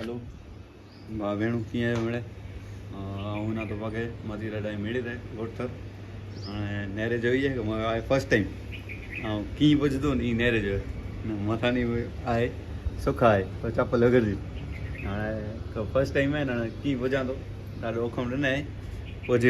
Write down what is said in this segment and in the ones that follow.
હાલો બા વેણું ક્યાં મળે હું ના તો પગે મધી રડાઈ મેળી દે ગોઠર અને નેરે જોઈએ કે મારે આ ફર્સ્ટ ટાઈમ કી બજતો ને એ નેરે જોઈએ ને મથાની આય સુખાય તો ચપ્પલ લગડજી અને તો ફર્સ્ટ ટાઈમ હે ને કી બજાતો ॾाढो ओखम ॾिनई पहुची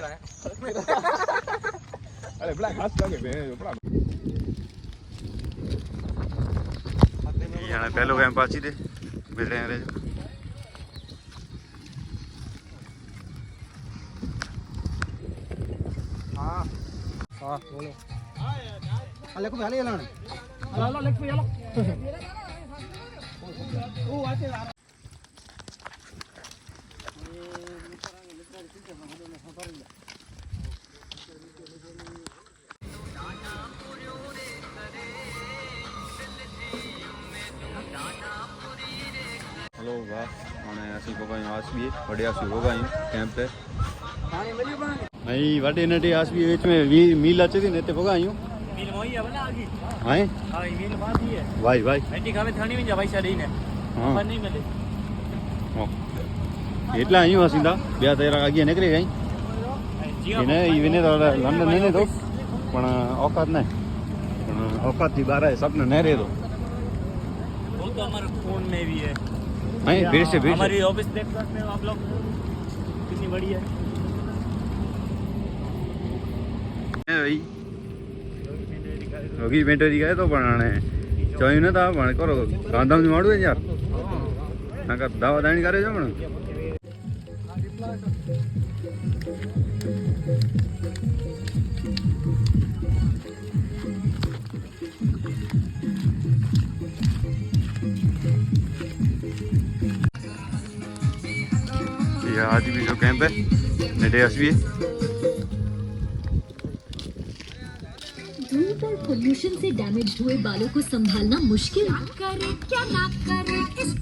પરથી, વારા પરથી. આડો, આડો. આડો, આડો. યાર પહેલો કેમ પાછી દે બેઠે રહેજો હા બોલો આ લેખું હાલી હાલો હાલો લેખું હાલો ઓ વાતે सी नहीं वडे नडे आज भी बीच में वी मील अच्छे थी नेते पकाई हूँ मील मोई है वाला आगी। हाँ? हाँ मील मादी है भाई भाई बेटी खावे थानी में जा भाई साड़ी ने हाँ। पर नहीं मिले। એટલા અહીં વાસીંદા બે તૈયાર આગળ નીકળી ગઈ એને વિને તો લંડન નહીં લીધો પણ ઓકાત નહીં પણ ઓકાતથી બારે સપને નહીં રહેતો તો અમારા ફોન મેં બી नहीं भीड़ से भीड़ हमारी ऑफिस ब्रेकफास्ट में आप लोग कितनी बड़ी है? ભાઈ રોગી બેન્ટો તો પણ આણે જોયું નતા પણ કરો ગાંધામથી મળવું યાર નાકા દાવા દાણી કરે છે પણ गया आज भी जो कैंप है निडेस भी पोल्यूशन से डैमेज हुए बालों को संभालना मुश्किल। करे क्या ना करे इस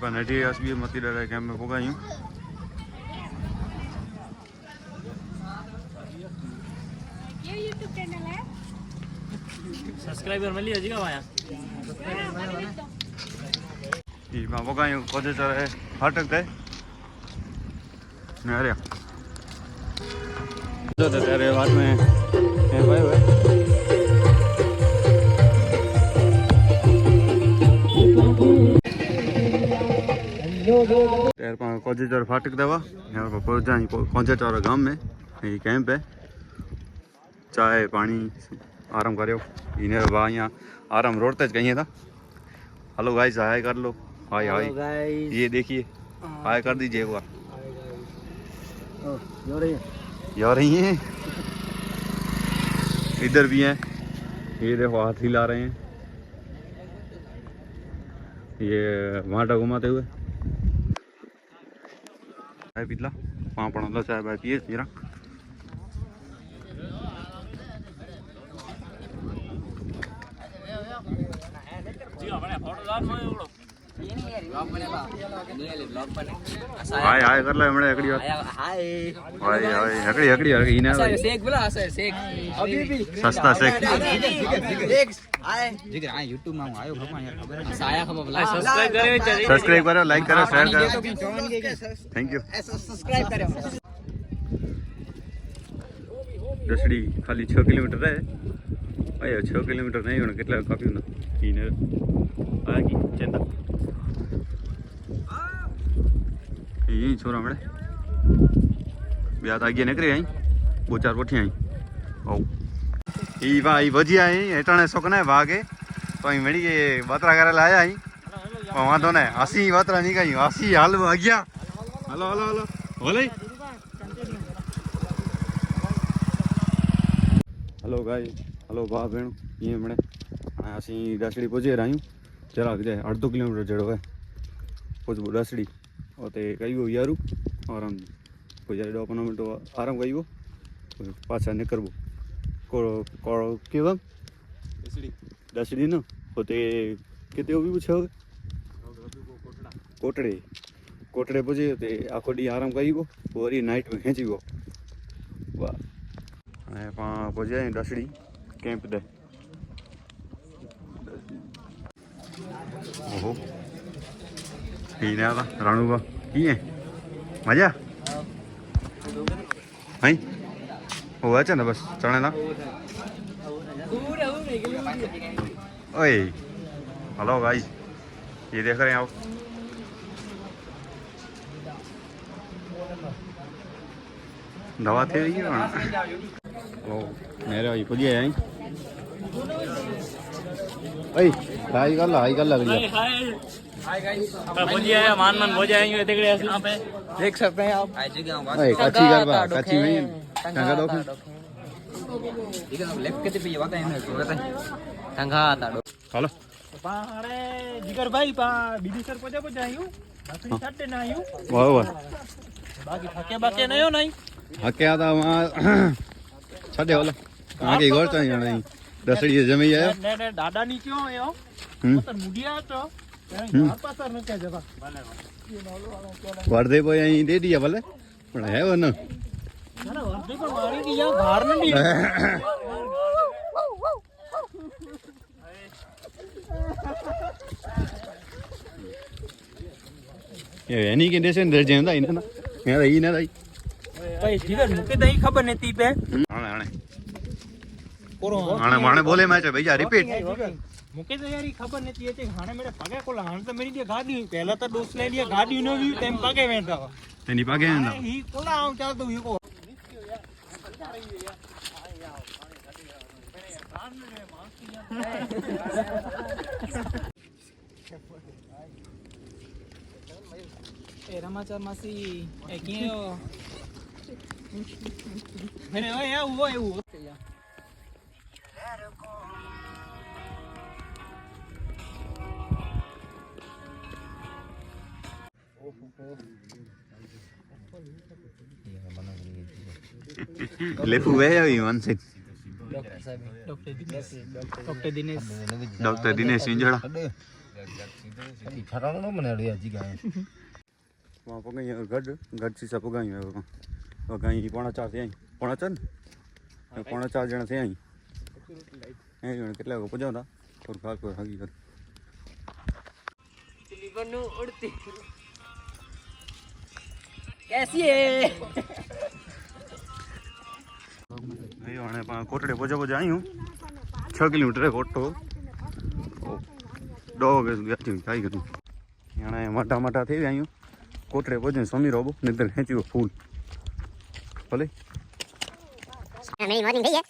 पानी भी मती डरा कैंप में होगा यूँ પોગાયું सब्सक्राइबर मिली है जी का आया એમાં પોગાયું કોજે ચરે ફાટક થાય ને અરે જો તો ત્યારે વાત મેં એ ભાઈ હોય ત્યાર પણ કોજેચર ફાટક દેવા यहाँ पर पहुंच जाए कोजेचर गांव में ये कैंप है चाय पानी आराम કર્યો એને બા અહીંયા આરામ રોડતે જ કહીએ હતા हेलो गाइस हाय कर लो हाय हाय ગાઈસ ये देखिए हाय कर दीजिए एक बार જો રહી यार ही हैं इधर भी हैं ये देखो हाथ हिला रहे हैं ये भाटा घुमाते हुए चाय पीला वहाँ पर मतलब चाय बाय पिए जरा हाय हाय कर लो हमड़े हकड़ी हाय हाय। हाय हकड़ी हकड़ी हकड़ी इने शेख बोला शेख। अभी भी। सस्ता शेख। शेख। हाय। जिगर हाय YouTube में आयो भगवान यार खबर है। साया खबर बोला। सब्सक्राइब करो सब्सक्राइब करो लाइक करो शेयर करो। थैंक यू सब्सक्राइब करो। रसड़ी खाली 6 किलोमीटर है। अयो छः किलोमीटर नहीं होना के काफ़ी होना यही छोरा मैं ब्याह आगे निकरे आई दो चार पुठिया आई भाई बजी आई हेटाने सुकने बागे तुम मिली के बतरा कर लाया आई वहाँ तो ना असी बतरा नहीं गई असी हल आगिया हलो हलो हलो बोले हेलो गाइस હલો ભા ભેણ એ હમણે. અહીં દાસડી પહોંચી રહ્યું જરાક જાય અડધો કિલોમીટર જેડ હવે. પહોંચવું દાસડી તે કહ્યું યારું? આરામ જ્યારે ડોપનો મિનિટો આરામ કહ્યું પાછા ને કરવું કોળો કેવા? દસડી દસડીનો પોતે કેતે ઊભી છે હવે? કોટડે. કોટડે પછી તે આખો દી આરામ કરી ગયો વરી નાઇટ ખેંચી ગયો વાહ. અને પણ પછી દસડી kemp de. ओहो पीने आता रानू का की है मजा नहीं हुआ चना बस चने ना ओए हेलो भाई ये देख रहे हैं आप दवा थे ये ओ मेरे भाई पुलिया आई भाई हाई गल हाई गल लग रही है। मान मन हो जाएँगे देख सकते हैं आप। अच्छी गल बात अच्छी नहीं कंगा दो ठीक है लेफ़्ट के पे जाता है कंगा आता दो हेलो पारे जिगर भाई पा बीबी सर पजा पजा आयो। बाकी सट ना आयो। वाह वाह। बाकी थके बाके नयो तो नहीं थके आता वहाँ छड़े होला आगे घर चाहिए नहीं। દસડી જમી જાય ને ને દાદા ની ક્યો એવો હમ તો મુડિયા તો હમ. પાસર ન કે જવા વર્ધે ભાઈ અહીં દે દીયા ભલે પણ હે વન ના ના વર્ધી પણ મારી ગયા ઘાર ન દી એની કે દેશે ને દરજે હતા એને ના મેં ઈ ના થઈ ભાઈ જીગર મુકે દઈ ખબર નથી પે આણે માણે બોલે મેચ ભૈયા રિપીટ મુકે તો યાર ઈ ખબર નથી હતી. હાણે મેરે પગે કોલા હાણ તો મેરી જે ગાડી. પહેલા તો દોસ્ત લઈ લિયા ગાડી નો વી તેમ પગે વેંતા તેની પગે ને ઈ કોલા આવ ચાલતો ઈ કો એ રમાચાર માસી એ ક્યાં? મેરે ઓય આવું હોય એવું. Le fubé a Iván se. Doctor Dinesh. Doctor Dinesh Vinjoda ઠરાણો મને અડ્યા જી ગાયમાં પગાઈ ગઢ ગઢ સીસા પગાઈ પગાઈ પોણા ચાર થઈ પોણા ચાર ને? પોણા ચાર જણા થઈ અહીં. એ જોણ કેટલા પજાવતા થોડું ખાસ કોઈ હકીકત કોટડે પોજા પોજા આવ્યું છ કિલોમીટર કોટો. દો ગેસ ખાઈ ગયું એણે મોટા મોટા થઈ આવ્યું કોટડે પહોંચે સમી રોબો નહીં ખેંચ્યું ફૂલ. ભલે. નહીં મોર્નિંગ થઈ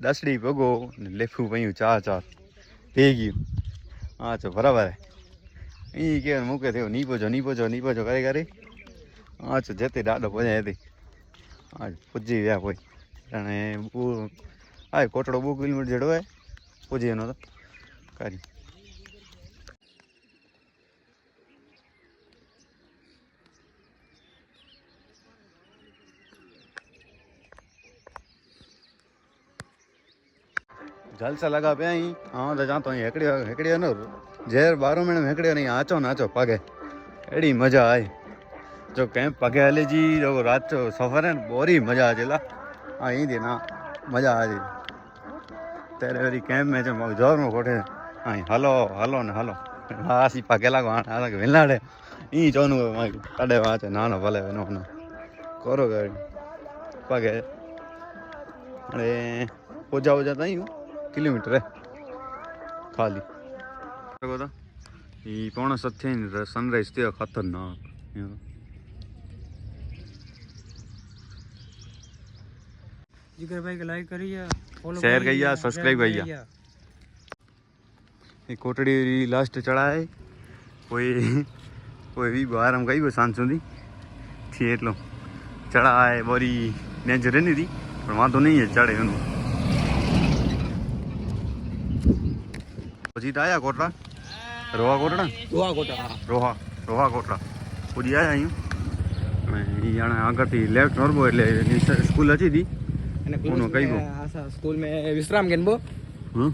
દસડી ભગો ને લેફું પયું ચાર ચાર. થઈ ગયું. હા ચો બરાબર. અહીં કે મૂકે થયો નહીં પહોંચો નહીં પહોંચો નહીં પહોંચો કરે કરે. હા ચો જતી દાડો પહોંચાય હતી. હા, પૂજી ગયા કોઈ. અને હા કોટડો બહુ કિલોમીટર જેડો હોય પૂજી એનો તો કરી. જલસા લગા પે અહીં. હા, તો જાતો અહીં હેકડ્યો હેકડ્યો નો ઝેર બારો મહિને હેકડ્યો નહીં આચો નાચો પગે એડી મજા આવી જો કેમ્પ પગે હાલી જી, જો રાત સફર ને બોરી મજા આજે, લા. હા અહીંથી ના, મજા આજે. ત્યારે વરી કેમ્પ મેં છે જોરમાં ખોટે અહીં હલો હલો ને હલો. હા સી પગે લાગો વેલાડે. ઈ જોનું કડે વાંચે, નાનો ભલે નો કરો ગાડી. પગે અને પૂજા ઉજા થઈ કિલોમીટર હે ખાલી તો ઈ પોણા સત્યાવીસ સનરાઈઝ થયો ખતરનાક જીગરભાઈ કે લાઈક કરી ફોલો શેર કરિયા, subscribe કરિયા. એ કોટડી લાસ્ટ ચડાય કોઈ કોઈ બી બહાર આમ ગઈ હોય સાંજ સુધી થી એટલો ચડાય બોરી નેચર નહીં હતી પણ વાંધો નહીં છે ચડે એનું પછી આયા કોટડા રોહા કોટડા રોહા કોટડા રોહા રોહા કોટડા પછી આયા અહીંયા અને એ જાણે આગળથી લેફ્ટ નોર્બો એટલે સ્કૂલ હતી હતી અને કોનો કઈ સ્કૂલ મેં વિશ્રામ કેનબો હમ?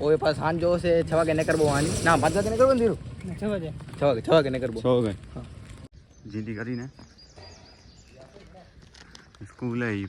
ઓય પાસ હાન જો છે 6 વાગે ને કરબો હાની ના 5 વાગે ને કરબો ધીરુ 6 વાગે. 6 વાગે 6 વાગે ને કરબો 6 વાગે. હા. જીંદી કરીને. સ્કૂલ આવી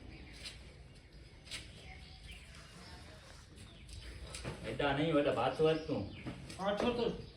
વાત. આઠસો તો